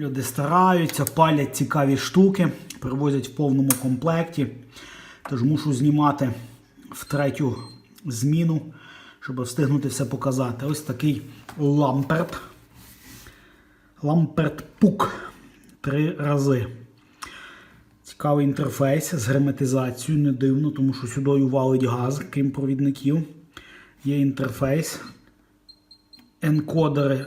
Люди стараються, палять цікаві штуки, привозять в повному комплекті. Тож мушу знімати в третю зміну, щоб встигнути все показати. Ось такий ламперт. Ламперт Пук. Три рази. Цікавий інтерфейс з герметизацією, не дивно, тому що сюди валить газ, крім провідників. Є інтерфейс. Енкодери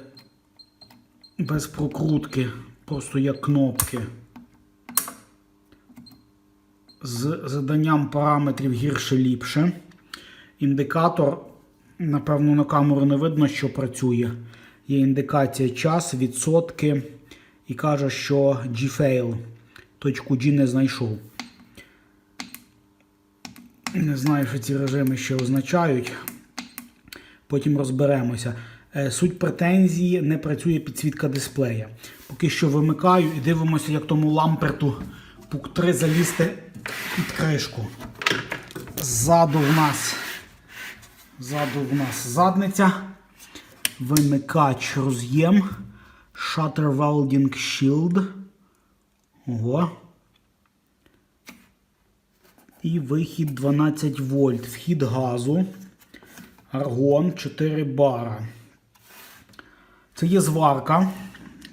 без прокрутки, просто є кнопки. З заданням параметрів гірше-ліпше. Індикатор, напевно, на камеру не видно, що працює. Є індикація час, відсотки і каже, що G-fail. Точку G не знайшов. Не знаю, що ці режими ще означають. Потім розберемося. Е, Суть претензії не працює підсвітка дисплея. Поки що вимикаю і дивимося, як тому ламперту пук 3 залізти під кришку. Ззаду в нас, ззаду в нас задниця, вимикач роз'єм, Shutter Welding Shield. Ого. І вихід 12 вольт. Вхід газу. Аргон 4 бара. Це є зварка.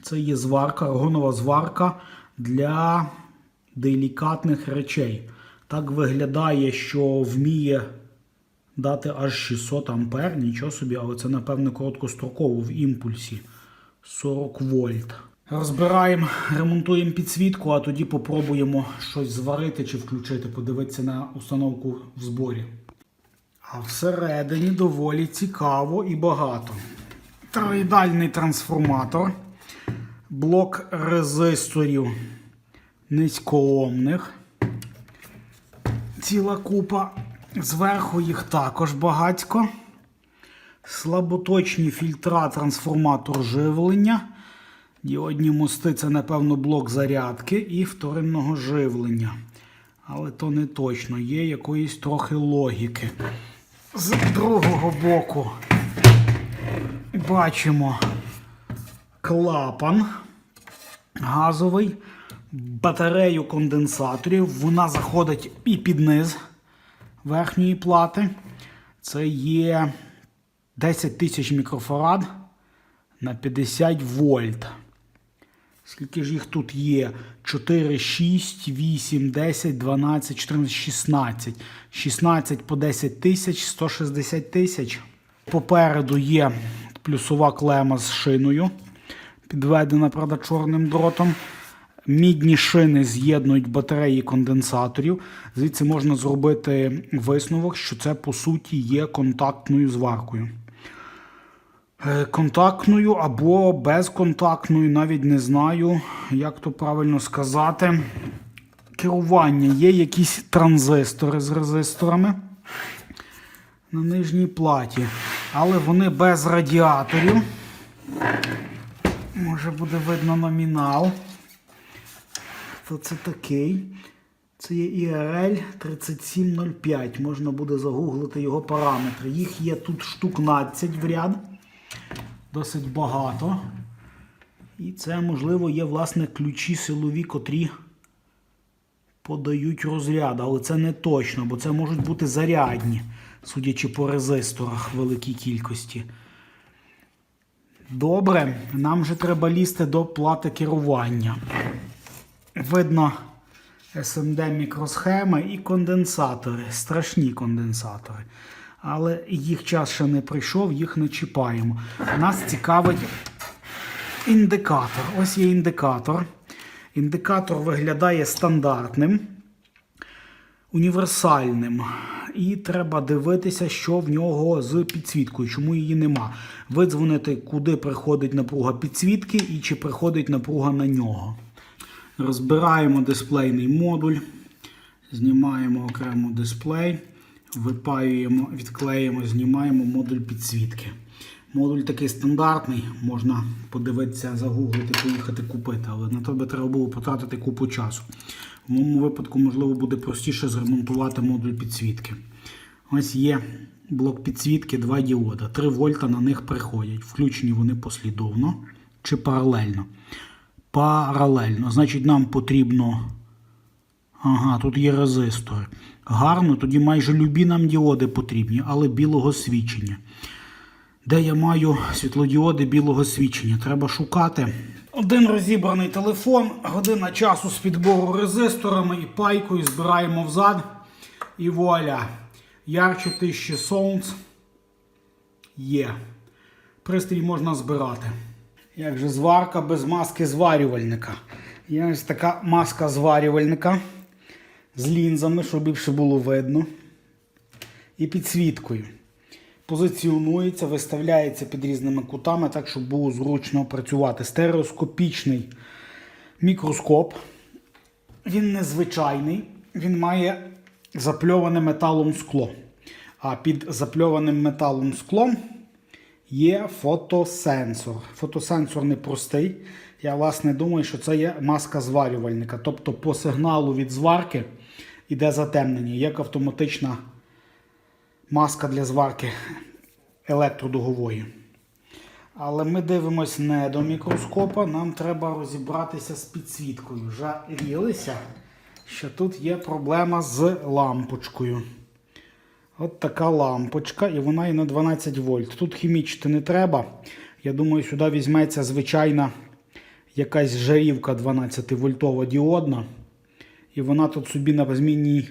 Це є зварка, аргонова зварка для делікатних речей. Так виглядає, що вміє дати аж 600 ампер. Нічого собі, але це, напевно, короткостроково в імпульсі 40 вольт. Розбираємо, ремонтуємо підсвітку, а тоді попробуємо щось зварити чи включити, подивитися на установку в зборі. А всередині доволі цікаво і багато. Троїдальний трансформатор, блок резисторів низькоомних. Ціла купа. Зверху їх також багатько. Слаботочні фільтра, трансформатор живлення. Діодні мости це, напевно, блок зарядки і вторинного живлення. Але то не точно, є якоїсь трохи логіки. З другого боку бачимо клапан газовий, батарею конденсаторів. Вона заходить і під низ верхньої плати. Це є 10 тисяч мікрофарад на 50 вольт. Скільки ж їх тут є? 4, 6, 8, 10, 12, 14, 16. 16 по 10 тисяч, 160 тисяч. Попереду є плюсова клема з шиною, підведена, правда, чорним дротом. Мідні шини з'єднують батареї конденсаторів. Звідси можна зробити висновок, що це по суті є контактною зваркою. Е, Контактною або безконтактною, навіть не знаю, як то правильно сказати. Керування є якісь транзистори з резисторами на нижній платі, але вони без радіаторів. Може буде видно номінал. Хто це такий? Це є IRL 3705. Можна буде загуглити його параметри. Їх є тут штук 12 в ряд. Досить багато. І це, можливо, є, власне, ключі силові, котрі подають розряд. Але це не точно, бо це можуть бути зарядні, судячи по резисторах великій кількості. Добре, нам вже треба лізти до плати керування. Видно SMD мікросхеми і конденсатори, страшні конденсатори. Але їх час ще не прийшов, їх не чіпаємо. Нас цікавить індикатор. Ось є індикатор. Індикатор виглядає стандартним, універсальним. І треба дивитися, що в нього з підсвіткою, чому її нема. Видзвонити, куди приходить напруга підсвітки і чи приходить напруга на нього. Розбираємо дисплейний модуль, знімаємо окремо дисплей, випаюємо, відклеїмо, знімаємо модуль підсвітки. Модуль такий стандартний, можна подивитися, загуглити, поїхати купити, але на то би треба було потратити купу часу. В моєму випадку, можливо, буде простіше зремонтувати модуль підсвітки. Ось є блок підсвітки, два діода. 3 вольта на них приходять. Включені вони послідовно чи паралельно. паралельно. Значить, нам потрібно. Ага, тут є резистори. Гарно, тоді майже любі нам діоди потрібні, але білого свічення. Де я маю світлодіоди білого свічення? Треба шукати. Один розібраний телефон, година часу з підбору резисторами і пайкою збираємо взад. І вуаля. Ярче 1000 сонц є. Пристрій можна збирати. Як же зварка без маски зварювальника? Є ось така маска зварювальника з лінзами, щоб більше було видно. І підсвіткою. Позиціонується, виставляється під різними кутами, так, щоб було зручно працювати. Стереоскопічний мікроскоп. Він незвичайний, він має запльоване металом скло. А під запльованим металом склом є фотосенсор. Фотосенсор непростий. Я власне думаю, що це є маска зварювальника. Тобто по сигналу від зварки йде затемнення, як автоматична маска для зварки електродугової. Але ми дивимось не до мікроскопа, нам треба розібратися з підсвіткою. Жалілися, що тут є проблема з лампочкою. От така лампочка, і вона і на 12 вольт. Тут хімічити не треба. Я думаю, сюди візьметься звичайна якась жарівка 12-вольтова діодна. І вона тут собі на змінній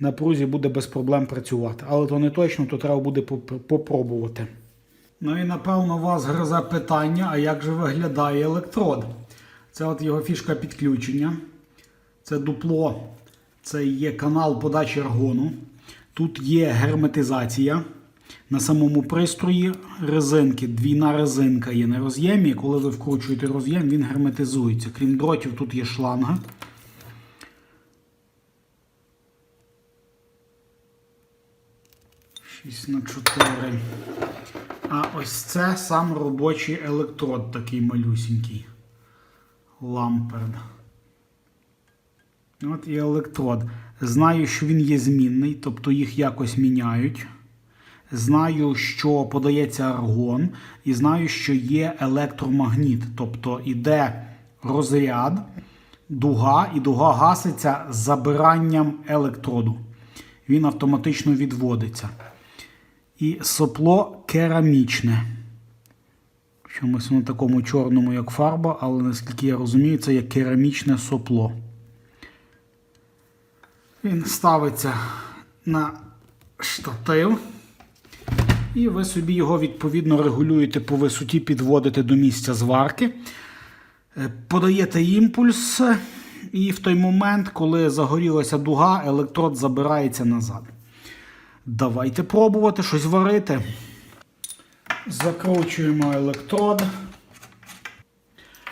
напрузі буде без проблем працювати. Але то не точно, то треба буде поп- попробувати. Ну і напевно вас гризе питання, а як же виглядає електрод? Це от його фішка підключення. Це дупло, це є канал подачі аргону. Тут є герметизація. На самому пристрої резинки, двійна резинка є на роз'ємі. Коли ви вкручуєте роз'єм, він герметизується. Крім дротів, тут є шланга. Шість на 4. А ось це сам робочий електрод такий малюсінький. Ламперд. От і електрод. Знаю, що він є змінний, тобто їх якось міняють. Знаю, що подається аргон, і знаю, що є електромагніт, тобто іде розряд, дуга, і дуга гаситься з забиранням електроду. Він автоматично відводиться. І сопло керамічне. Чомусь на такому чорному, як фарба, але наскільки я розумію, це є керамічне сопло. Він ставиться на штатив. І ви собі його відповідно регулюєте по висоті, підводите до місця зварки. Е, Подаєте імпульс, і в той момент, коли загорілася дуга, електрод забирається назад. Давайте пробувати щось варити. Закручуємо електрод.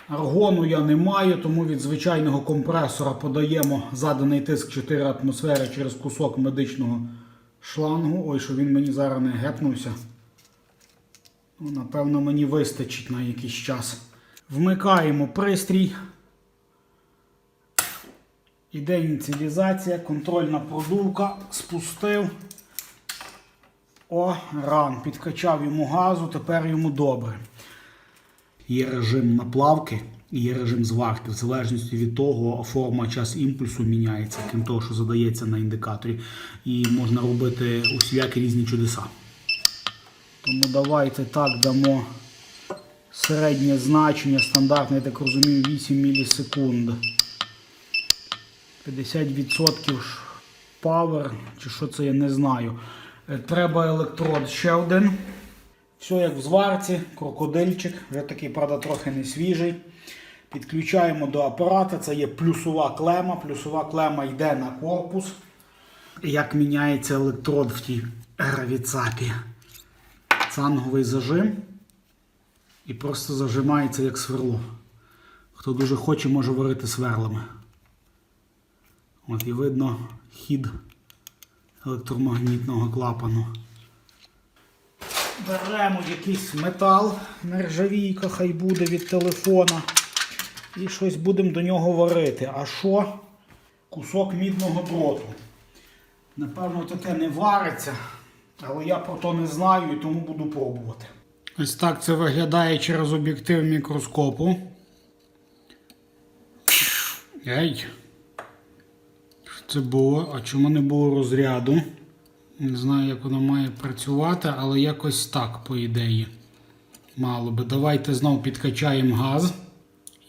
Аргону я не маю, тому від звичайного компресора подаємо заданий тиск 4 атмосфери через кусок медичного шлангу. Ой, що він мені зараз не гепнувся. Ну, напевно, мені вистачить на якийсь час. Вмикаємо пристрій. Іде ініціалізація, контрольна продувка, спустив. О, ран. Підкачав йому газу, тепер йому добре. Є режим наплавки і є режим зварки. В залежності від того, форма час імпульсу міняється, крім того, що задається на індикаторі. І можна робити усілякі різні чудеса. Тому давайте так дамо середнє значення, стандартне, я так розумію, 8 мілісекунд. 50% ж павер, чи що це я не знаю. Е, Треба електрод ще один. Все як в зварці, крокодильчик, вже такий, правда, трохи не свіжий. Підключаємо до апарата. Це є плюсова клема. Плюсова клема йде на корпус. Як міняється електрод в тій гравіцапі. Цанговий зажим. І просто зажимається як сверло. Хто дуже хоче, може варити сверлами. От і видно хід електромагнітного клапану. Беремо якийсь метал, нержавійка хай буде від телефона. І щось будемо до нього варити. А що? Кусок мідного дроту. Напевно, таке не вариться, але я про то не знаю і тому буду пробувати. Ось так це виглядає через об'єктив мікроскопу. Ей. Це було? А чому не було розряду? Не знаю, як воно має працювати, але якось так, по ідеї. Мало би. Давайте знов підкачаємо газ.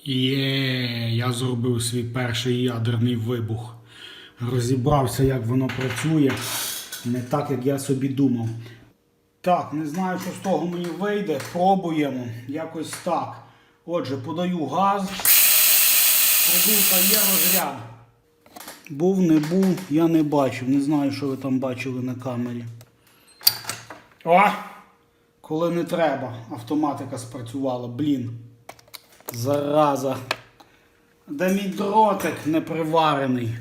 Є, я зробив свій перший ядерний вибух. Розібрався, як воно працює. Не так, як я собі думав. Так, не знаю, що з того мені вийде. Пробуємо. Якось так. Отже, подаю газ. Продувка є розряд. Був, не був, я не бачив. Не знаю, що ви там бачили на камері. О! Коли не треба, автоматика спрацювала. Блін. Зараза. Де мій дротик не приварений.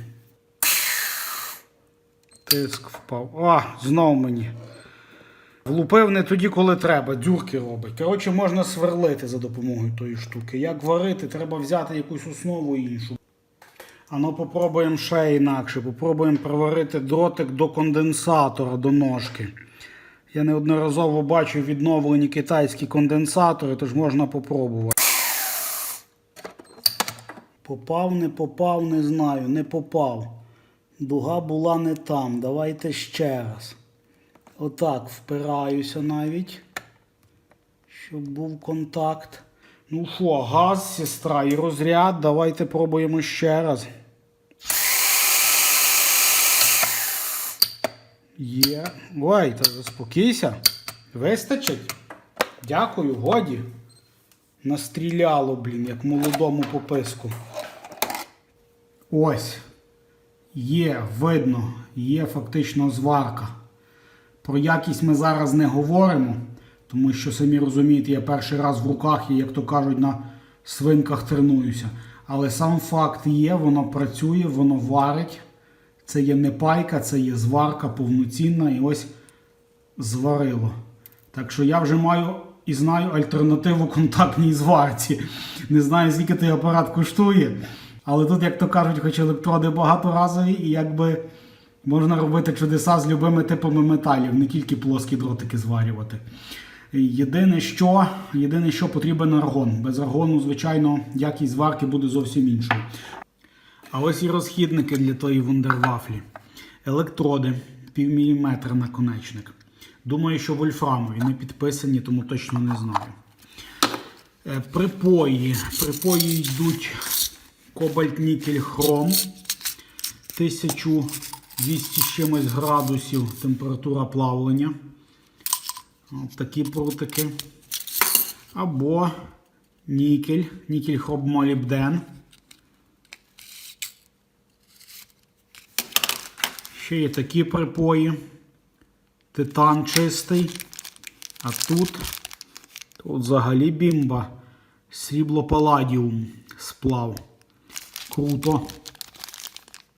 Тиск впав. О, знов мені. Влупив не тоді, коли треба, дюрки робить. Коротше, можна сверлити за допомогою тої штуки. Як варити, треба взяти якусь основу іншу. А ну попробуємо ще інакше. Попробуємо приварити дротик до конденсатора, до ножки. Я неодноразово бачив відновлені китайські конденсатори, тож можна попробувати. Попав, не попав, не знаю, не попав. Дуга була не там. Давайте ще раз. Отак впираюся навіть, щоб був контакт. Ну що, газ, сестра і розряд. Давайте пробуємо ще раз. Є. Ой, та заспокійся. Вистачить? Дякую, годі. Настріляло, блін, як молодому пописку. Ось. Є, видно, є фактично зварка. Про якість ми зараз не говоримо, тому що, самі розумієте, я перший раз в руках і, як то кажуть, на свинках тренуюся. Але сам факт є, воно працює, воно варить. Це є не пайка, це є зварка повноцінна і ось зварило. Так що я вже маю і знаю альтернативу контактній зварці. Не знаю, скільки той апарат коштує. Але тут, як то кажуть, хоч електроди багаторазові, і якби можна робити чудеса з любими типами металів, не тільки плоскі дротики зварювати. Єдине, що, єдине, що потрібен аргон. Без аргону, звичайно, якість зварки буде зовсім іншою. А ось і розхідники для тої вундервафлі. Електроди, півміліметра наконечник. Думаю, що вольфрамові не підписані, тому точно не знаю. Е, Припої. Припої йдуть кобальт нікель хром. 1200 з чимось градусів температура плавлення. От такі прутики. Або нікель, нікель хром молібден. Ще є такі припої. Титан чистий. А тут, тут взагалі бімба. Срібло паладіум сплав. Круто.